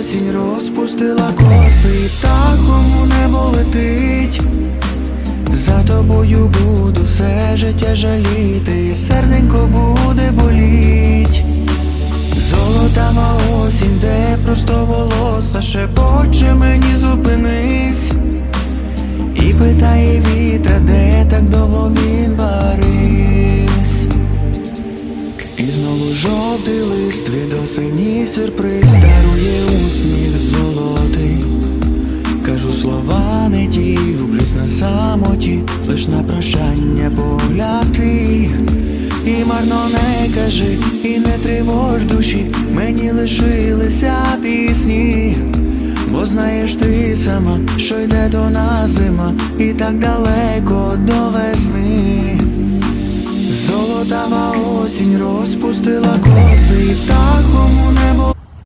осінь розпустила коси, і птахом у небо летить. За тобою буду все життя жаліти, і серденько буде боліть. Золотава осінь, де просто волоса шепоче мені зупинись. І питає вітра, де так довго він барись. І знову жовтий лист від осені сюрприз дарує Кажу слова не ті, гублюсь на самоті, лиш на прощання погляд твій. І марно не кажи, і не тривож душі, мені лишилися пісні. Бо знаєш ти сама, що йде до нас зима, і так далеко до весни. Золотава осінь розпустила коси,